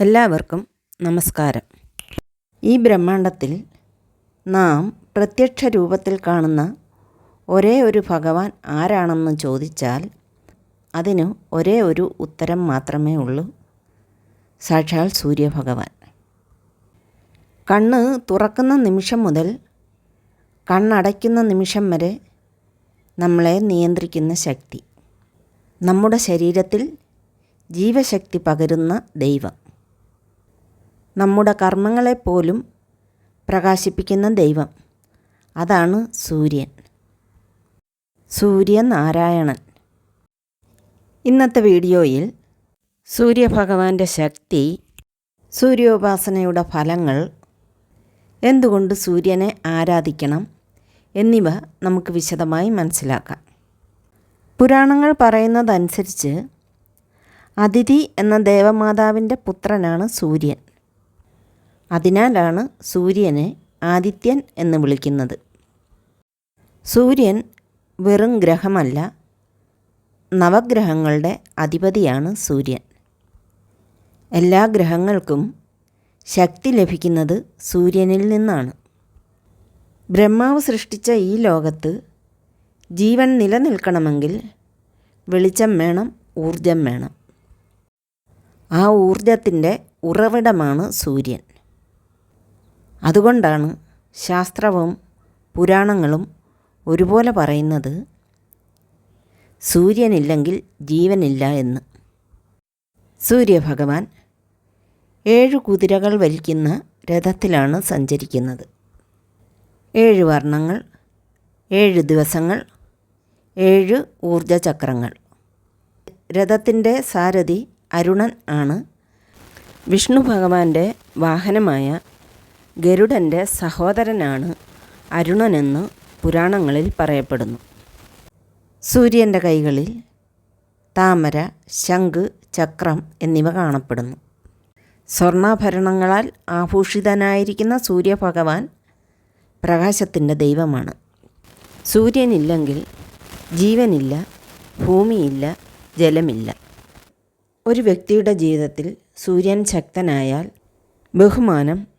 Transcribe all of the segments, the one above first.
എല്ലാവർക്കും നമസ്കാരം. ഈ ബ്രഹ്മാണ്ടത്തിൽ നാം പ്രത്യക്ഷ രൂപത്തിൽ കാണുന്ന ഒരേ ഒരു ഭഗവാൻ ആരാണെന്ന് ചോദിച്ചാൽ അതിന് ഒരേ ഒരു ഉത്തരം മാത്രമേ ഉള്ളൂ. സാക്ഷാൽ സൂര്യഭഗവാൻ. കണ്ണ് തുറക്കുന്ന നിമിഷം മുതൽ കണ്ണടയ്ക്കുന്ന നിമിഷം വരെ നമ്മളെ നിയന്ത്രിക്കുന്ന ശക്തി. നമ്മുടെ ശരീരത്തിൽ ജീവശക്തി പകരുന്ന ദൈവം. നമ്മുടെ കർമ്മങ്ങളെപ്പോലും പ്രകാശിപ്പിക്കുന്ന ദൈവം. അതാണ് സൂര്യൻ. സൂര്യനാരായണൻ. ഇന്നത്തെ വീഡിയോയിൽ സൂര്യഭഗവാന്റെ ശക്തി സൂര്യോപാസനയുടെ ഫലങ്ങൾ എന്തുകൊണ്ട് സൂര്യനെ ആരാധിക്കണം എന്നിവ നമുക്ക് വിശദമായി മനസ്സിലാക്കാം. പുരാണങ്ങൾ പറയുന്നതനുസരിച്ച് അതിഥി എന്ന ദേവമാതാവിന്റെ പുത്രനാണ് സൂര്യൻ. അതിനാലാണ് സൂര്യനെ ആദിത്യൻ എന്ന് വിളിക്കുന്നത്. സൂര്യൻ വെറും ഗ്രഹമല്ല നവഗ്രഹങ്ങളുടെ അധിപതിയാണ് സൂര്യൻ. എല്ലാ ഗ്രഹങ്ങൾക്കും ശക്തി ലഭിക്കുന്നത് സൂര്യനിൽ നിന്നാണ്. ബ്രഹ്മാവ് സൃഷ്ടിച്ച ഈ ലോകത്ത് ജീവൻ നിലനിൽക്കണമെങ്കിൽ വെളിച്ചം വേണം ഊർജം വേണം. ആ ഊർജത്തിന്റെ ഉറവിടമാണ് സൂര്യൻ. അതുകൊണ്ടാണ് ശാസ്ത്രവും പുരാണങ്ങളും ഒരുപോലെ പറയുന്നത്. സൂര്യനില്ലെങ്കിൽ ജീവനില്ല എന്ന്. സൂര്യഭഗവാൻ ഏഴ് കുതിരകൾ വലിക്കുന്ന രഥത്തിലാണ് സഞ്ചരിക്കുന്നത്. ഏഴ് വർണങ്ങൾ ഏഴ് ദിവസങ്ങൾ ഏഴ് ഊർജചക്രങ്ങൾ. രഥത്തിന്റെ സാരഥി അരുണൻ ആണ്. വിഷ്ണു ഭഗവാന്റെ വാഹനമായ ഗരുഡന്റെ സഹോദരനാണ് അരുണനെന്ന് പുരാണങ്ങളിൽ പറയപ്പെടുന്നു. സൂര്യന്റെ കൈകളിൽ താമര ശംഖ് ചക്രം എന്നിവ കാണപ്പെടുന്നു. സ്വർണാഭരണങ്ങളാൽ ആഭൂഷിതനായിരിക്കുന്ന സൂര്യഭഗവാൻ പ്രകാശത്തിന്റെ ദൈവമാണ്. സൂര്യനില്ലെങ്കിൽ ജീവനില്ല ഭൂമിയില്ല ജലമില്ല. ഒരു വ്യക്തിയുടെ ജീവിതത്തിൽ സൂര്യൻ ശക്തനായാൽ ബഹുമാനം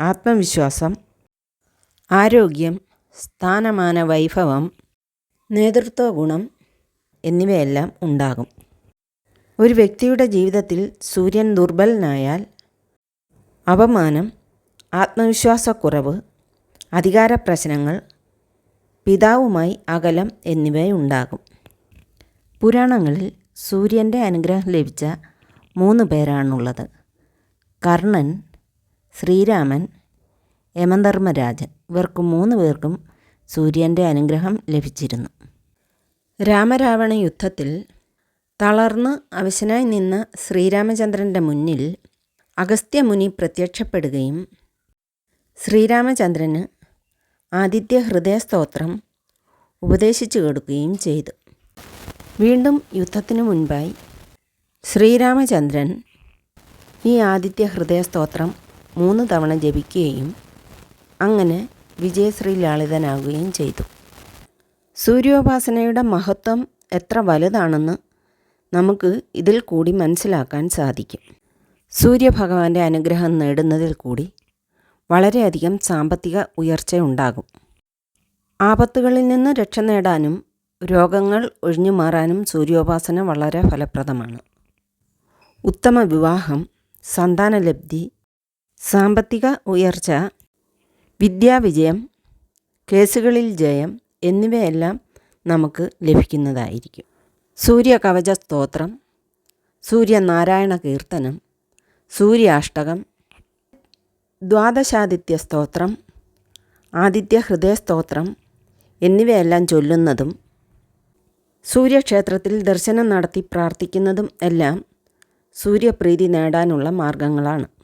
ആത്മവിശ്വാസം ആരോഗ്യം സ്ഥാനമാന വൈഭവം നേതൃത്വ ഗുണം എന്നിവയെല്ലാം ഉണ്ടാകും. ഒരു വ്യക്തിയുടെ ജീവിതത്തിൽ സൂര്യൻ ദുർബലനായാൽ അപമാനം ആത്മവിശ്വാസക്കുറവ് അധികാര പ്രശ്നങ്ങൾ പിതാവുമായി അകലം എന്നിവയുണ്ടാകും. പുരാണങ്ങളിൽ സൂര്യന്റെ അനുഗ്രഹം ലഭിച്ച മൂന്ന് പേരാണുള്ളത്. കർണൻ ശ്രീരാമൻ യമധർമ്മരാജൻ ഇവർക്ക് മൂന്ന് പേർക്കും സൂര്യന്റെ അനുഗ്രഹം ലഭിച്ചിരുന്നു. രാമരാവണ യുദ്ധത്തിൽ തളർന്ന് അവശനായി നിന്ന ശ്രീരാമചന്ദ്രന്റെ മുന്നിൽ അഗസ്ത്യമുനി പ്രത്യക്ഷപ്പെടുകയും ശ്രീരാമചന്ദ്രന് ആദിത്യ ഹൃദയ സ്തോത്രം ഉപദേശിച്ചു കൊടുക്കുകയും ചെയ്തു. വീണ്ടും യുദ്ധത്തിനു മുൻപായി ശ്രീരാമചന്ദ്രൻ ഈ ആദിത്യ ഹൃദയസ്തോത്രം മൂന്ന് തവണ ജപിക്കുകയും അങ്ങനെ വിജയശ്രീ ലാളിതനാകുകയും ചെയ്തു. സൂര്യോപാസനയുടെ മഹത്വം എത്ര വലുതാണെന്ന് നമുക്ക് ഇതിൽ കൂടി മനസ്സിലാക്കാൻ സാധിക്കും. സൂര്യഭഗവാന്റെ അനുഗ്രഹം നേടുന്നതിൽ കൂടി വളരെയധികം സാമ്പത്തിക ഉയർച്ചയുണ്ടാകും. ആപത്തുകളിൽ നിന്ന് രക്ഷ നേടാനും രോഗങ്ങൾ ഒഴിഞ്ഞു മാറാനും സൂര്യോപാസന വളരെ ഫലപ്രദമാണ്. ഉത്തമ വിവാഹം സന്താനലബ്ധി സാമ്പത്തിക ഉയർച്ച വിദ്യാവിജയം കേസുകളിൽ ജയം എന്നിവയെല്ലാം നമുക്ക് ലഭിക്കുന്നതായിരിക്കും. സൂര്യകവച സ്തോത്രം സൂര്യനാരായണ കീർത്തനം സൂര്യാഷ്ടകം ദ്വാദശാദിത്യ സ്തോത്രം ആദിത്യ ഹൃദയ സ്തോത്രം എന്നിവയെല്ലാം ചൊല്ലുന്നതും സൂര്യക്ഷേത്രത്തിൽ ദർശനം നടത്തി പ്രാർത്ഥിക്കുന്നതും എല്ലാം സൂര്യപ്രീതി നേടാനുള്ള മാർഗങ്ങളാണ്.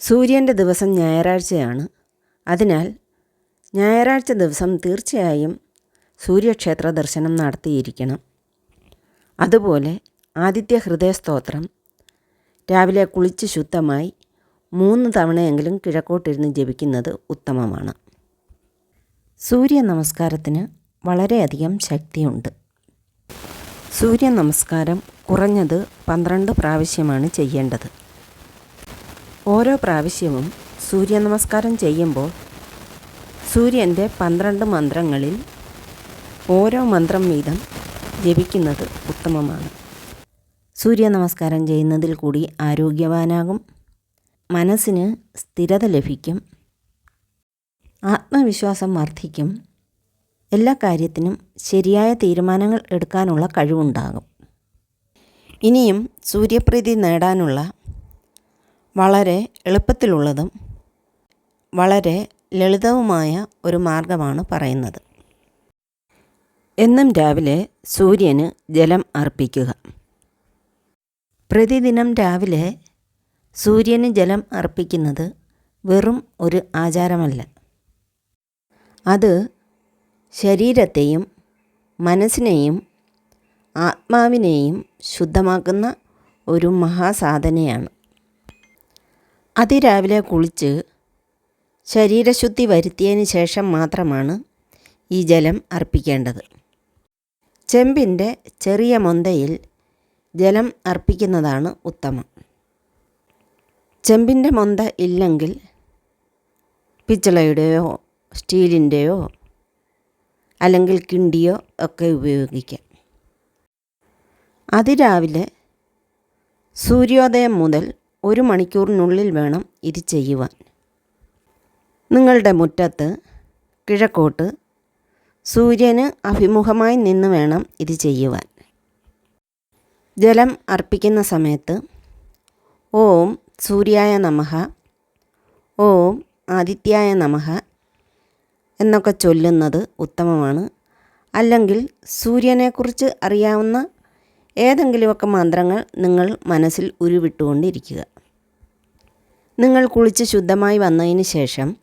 സൂര്യന്റെ ദിവസം ഞായറാഴ്ചയാണ്. അതിനാൽ ഞായറാഴ്ച ദിവസം തീർച്ചയായും സൂര്യക്ഷേത്ര ദർശനം നടത്തിയിരിക്കണം. അതുപോലെ ആദിത്യ ഹൃദയ സ്തോത്രം. രാവിലെ കുളിച്ച് ശുദ്ധമായി മൂന്ന് തവണയെങ്കിലും കിഴക്കോട്ടിരുന്ന് ജപിക്കുന്നത് ഉത്തമമാണ്. സൂര്യ നമസ്കാരത്തിന് വളരെയധികം ശക്തിയുണ്ട്. സൂര്യ നമസ്കാരം കുറഞ്ഞത് പന്ത്രണ്ട് പ്രാവശ്യമാണ് ചെയ്യേണ്ടത്. ഓരോ പ്രാവശ്യവും സൂര്യനമസ്കാരം ചെയ്യുമ്പോൾ സൂര്യന്റെ പന്ത്രണ്ട് മന്ത്രങ്ങളിൽ ഓരോ മന്ത്രം വീതം ജപിക്കുന്നത് ഉത്തമമാണ്. സൂര്യനമസ്കാരം ചെയ്യുന്നതിൽ കൂടി ആരോഗ്യവാനാകും. മനസ്സിന് സ്ഥിരത ലഭിക്കും. ആത്മവിശ്വാസം വർദ്ധിക്കും. എല്ലാ കാര്യത്തിനും ശരിയായ തീരുമാനങ്ങൾ എടുക്കാനുള്ള കഴിവുണ്ടാകും. ഇനിയും സൂര്യപ്രീതി നേടാനുള്ള വളരെ എളുപ്പത്തിലുള്ളതും വളരെ ലളിതവുമായ ഒരു മാർഗമാണ് പറയുന്നത്. എന്നും രാവിലെ സൂര്യന് ജലം അർപ്പിക്കുക. പ്രതിദിനം രാവിലെ സൂര്യന് ജലം അർപ്പിക്കുന്നത് വെറും ഒരു ആചാരമല്ല. അത് ശരീരത്തെയും മനസ്സിനെയും ആത്മാവിനെയും ശുദ്ധമാക്കുന്ന ഒരു മഹാസാധനയാണ്. അതിരാവിലെ കുളിച്ച് ശരീരശുദ്ധി വരുത്തിയതിന് ശേഷം മാത്രമാണ് ഈ ജലം അർപ്പിക്കേണ്ടത്. ചെമ്പിന്റെ ചെറിയ മൊന്തയിൽ ജലം അർപ്പിക്കുന്നതാണ് ഉത്തമം. ചെമ്പിന്റെ മൊന്ത ഇല്ലെങ്കിൽ പിച്ചളയുടെയോ സ്റ്റീലിന്റെയോ അല്ലെങ്കിൽ കിണ്ടിയോ ഒക്കെ ഉപയോഗിക്കാം. അതിരാവിലെ സൂര്യോദയം മുതൽ ഒരു മണിക്കൂറിനുള്ളിൽ വേണം ഇത് ചെയ്യുവാൻ. നിങ്ങളുടെ മുറ്റത്ത് കിഴക്കോട്ട് സൂര്യന് അഭിമുഖമായി നിന്ന് വേണം ഇത് ചെയ്യുവാൻ. ജലം അർപ്പിക്കുന്ന സമയത്ത് ഓം സൂര്യായ നമഹ ഓം ആദിത്യായ നമഹ എന്നൊക്കെ ചൊല്ലുന്നത് ഉത്തമമാണ്. അല്ലെങ്കിൽ സൂര്യനെക്കുറിച്ച് അറിയാവുന്ന ഏതെങ്കിലുമൊക്കെ മന്ത്രങ്ങൾ നിങ്ങൾ മനസ്സിൽ ഉരുവിട്ടുകൊണ്ടിരിക്കുക. നിങ്ങൾ കുളിച്ച് ശുദ്ധമായി വന്നതിന് ശേഷം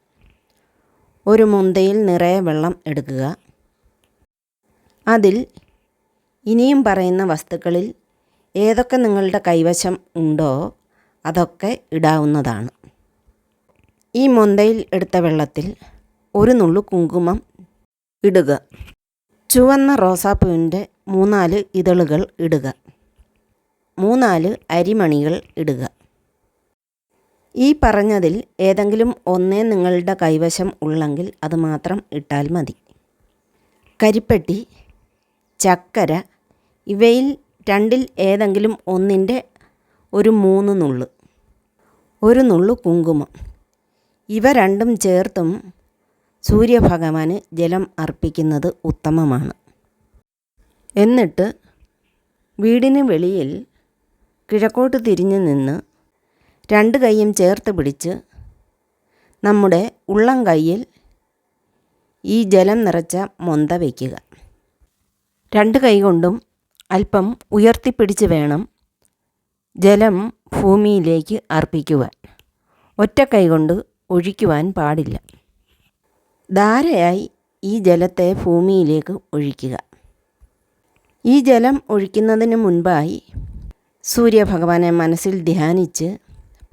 ഒരു മുന്തയിൽ നിറയെ വെള്ളം എടുക്കുക. അതിൽ ഇനിയും പറയുന്ന വസ്തുക്കളിൽ ഏതൊക്കെ നിങ്ങളുടെ കൈവശം ഉണ്ടോ അതൊക്കെ ഇടാവുന്നതാണ്. ഈ മൊന്തയിൽ എടുത്ത വെള്ളത്തിൽ ഒരു നുള്ളു കുങ്കുമം ഇടുക. ചുവന്ന റോസാപ്പൂവിന്റെ മൂന്നാൽ ഇതളുകൾ ഇടുക. മൂന്നാൽ അരിമണികൾ ഇടുക. ഈ പറഞ്ഞതിൽ ഏതെങ്കിലും ഒന്നേ നിങ്ങളുടെ കൈവശം ഉള്ളെങ്കിൽ അത് മാത്രം ഇട്ടാൽ മതി. കരിപ്പെട്ടി ചക്കര ഇവയിൽ രണ്ടിൽ ഏതെങ്കിലും ഒന്നിന്റെ ഒരു മൂന്ന് നുള്ളു ഒരു നുള്ളു കുങ്കുമം. ഇവ രണ്ടും ചേർത്തും സൂര്യഭഗവാന് ജലം അർപ്പിക്കുന്നത് ഉത്തമമാണ്. എന്നിട്ട് വീടിന് വെളിയിൽ കിഴക്കോട്ട് തിരിഞ്ഞു നിന്ന് രണ്ട് കൈയും ചേർത്ത് പിടിച്ച് നമ്മുടെ ഉള്ളം കൈയിൽ ഈ ജലം നിറച്ച മൊന്ത വയ്ക്കുക. രണ്ട് കൈകൊണ്ടും അല്പം ഉയർത്തിപ്പിടിച്ച് വേണം ജലം ഭൂമിയിലേക്ക് അർപ്പിക്കുവാൻ. ഒറ്റ കൈകൊണ്ട് ഒഴിക്കുവാൻ പാടില്ല. ധാരയായി ഈ ജലത്തെ ഭൂമിയിലേക്ക് ഒഴിക്കുക. ഈ ജലം ഒഴിക്കുന്നതിന് മുൻപായി സൂര്യഭഗവാനെ മനസ്സിൽ ധ്യാനിച്ച്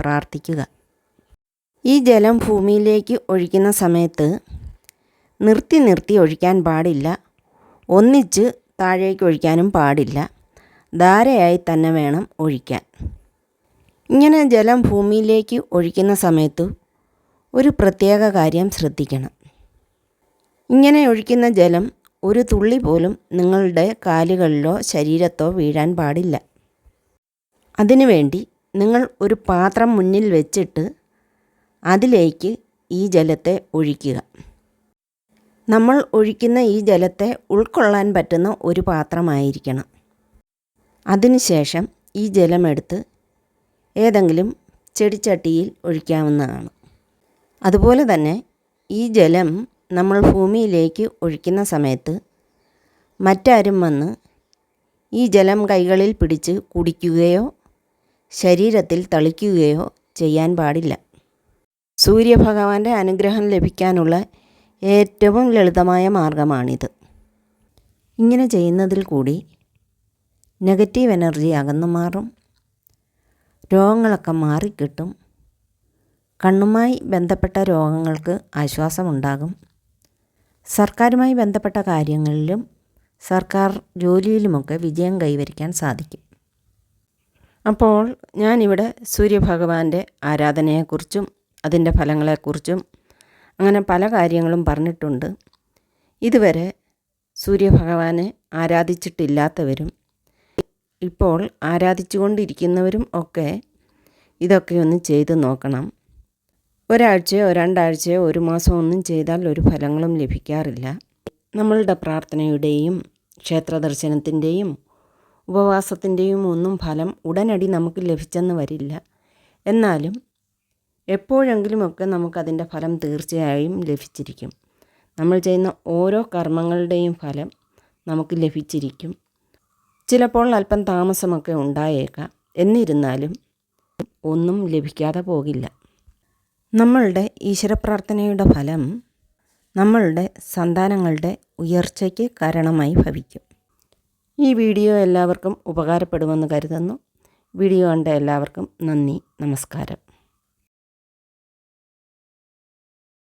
പ്രാർത്ഥിക്കുക. ഈ ജലം ഭൂമിയിലേക്ക് ഒഴിക്കുന്ന സമയത്ത് നിർത്തി നിർത്തി ഒഴിക്കാൻ പാടില്ല. ഒന്നിച്ച് താഴേക്ക് ഒഴിക്കാനും പാടില്ല. ധാരയായി തന്നെ വേണം ഒഴിക്കാൻ ഇങ്ങനെ ജലം ഭൂമിയിലേക്ക് ഒഴിക്കുന്ന സമയത്ത് ഒരു പ്രത്യേക കാര്യം ശ്രദ്ധിക്കണം. ഇങ്ങനെ ഒഴിക്കുന്ന ജലം ഒരു തുള്ളി പോലും നിങ്ങളുടെ കാലുകളിലോ ശരീരത്തോ വീഴാൻ പാടില്ല. അതിനുവേണ്ടി നിങ്ങൾ ഒരു പാത്രം മുന്നിൽ വെച്ചിട്ട് അതിലേക്ക് ഈ ജലത്തെ ഒഴിക്കുക. നമ്മൾ ഒഴിക്കുന്ന ഈ ജലത്തെ ഉൾക്കൊള്ളാൻ പറ്റുന്ന ഒരു പാത്രമായിരിക്കണം. അതിനുശേഷം ഈ ജലമെടുത്ത് ഏതെങ്കിലും ചെടിച്ചട്ടിയിൽ ഒഴിക്കാവുന്നതാണ്. അതുപോലെ തന്നെ ഈ ജലം നമ്മൾ ഭൂമിയിലേക്ക് ഒഴിക്കുന്ന സമയത്ത് മറ്റാരും വന്ന് ഈ ജലം കൈകളിൽ പിടിച്ച് കുടിക്കുകയോ ശരീരത്തിൽ തളിക്കുകയോ ചെയ്യാൻ പാടില്ല. സൂര്യഭഗവാന്റെ അനുഗ്രഹം ലഭിക്കാനുള്ള ഏറ്റവും ലളിതമായ മാർഗമാണിത്. ഇങ്ങനെ ചെയ്യുന്നതിൽ കൂടി നെഗറ്റീവ് എനർജി അകന്നു മാറും. രോഗങ്ങളൊക്കെ മാറിക്കിട്ടും. കണ്ണുമായി ബന്ധപ്പെട്ട രോഗങ്ങൾക്ക് ആശ്വാസമുണ്ടാകും. സർക്കാരുമായി ബന്ധപ്പെട്ട കാര്യങ്ങളിലും സർക്കാർ ജോലിയിലുമൊക്കെ വിജയം കൈവരിക്കാൻ സാധിക്കും. അപ്പോൾ ഞാനിവിടെ സൂര്യഭഗവാന്റെ ആരാധനയെക്കുറിച്ചും അതിന്റെ ഫലങ്ങളെക്കുറിച്ചും അങ്ങനെ പല കാര്യങ്ങളും പറഞ്ഞിട്ടുണ്ട്. ഇതുവരെ സൂര്യഭഗവാനെ ആരാധിച്ചിട്ടില്ലാത്തവരും ഇപ്പോൾ ആരാധിച്ചുകൊണ്ടിരിക്കുന്നവരും ഒക്കെ ഇതൊക്കെ ഒന്ന് ചെയ്തു നോക്കണം. ഒരാഴ്ചയോ രണ്ടാഴ്ചയോ ഒരു മാസം ഒന്നും ചെയ്താൽ ഒരു ഫലങ്ങളും ലഭിക്കാറില്ല. നമ്മളുടെ പ്രാർത്ഥനയുടെയും ക്ഷേത്ര ദർശനത്തിന്റെയും ഉപവാസത്തിന്റെയും ഒന്നും ഫലം ഉടനടി നമുക്ക് ലഭിച്ചെന്ന് വരില്ല. എന്നാലും എപ്പോഴെങ്കിലുമൊക്കെ നമുക്കതിന്റെ ഫലം തീർച്ചയായും ലഭിച്ചിരിക്കും. നമ്മൾ ചെയ്യുന്ന ഓരോ കർമ്മങ്ങളുടെയും ഫലം നമുക്ക് ലഭിച്ചിരിക്കും. ചിലപ്പോൾ അല്പം താമസമൊക്കെ ഉണ്ടായേക്കാം. എന്നിരുന്നാലും ഒന്നും ലഭിക്കാതെ പോകില്ല. നമ്മളുടെ ഈശ്വരപ്രാർത്ഥനയുടെ ഫലം നമ്മളുടെ സന്താനങ്ങളുടെ ഉയർച്ചയ്ക്ക് കാരണമായി ഭവിക്കും. ഈ വീഡിയോ എല്ലാവർക്കും ഉപകാരപ്പെടുമെന്ന് കരുതുന്നു. വീഡിയോ കണ്ട എല്ലാവർക്കും നന്ദി. നമസ്കാരം.